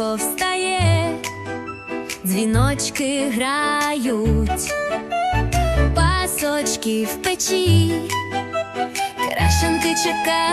сонечко встає, дзвіночки грають, пасочки в печі, крашенки чекають.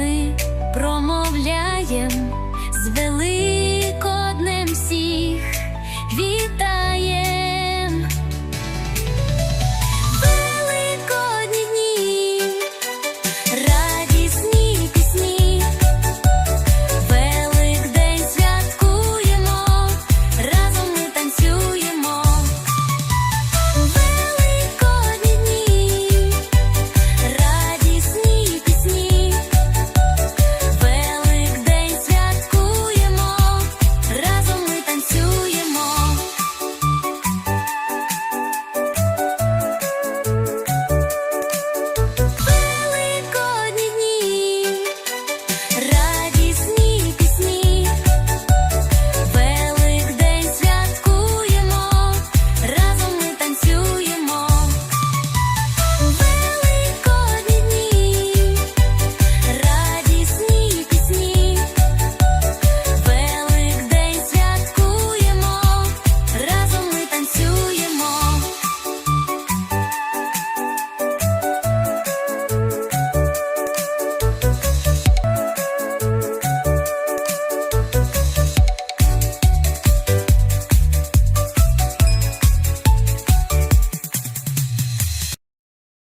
ми промовляєм з великим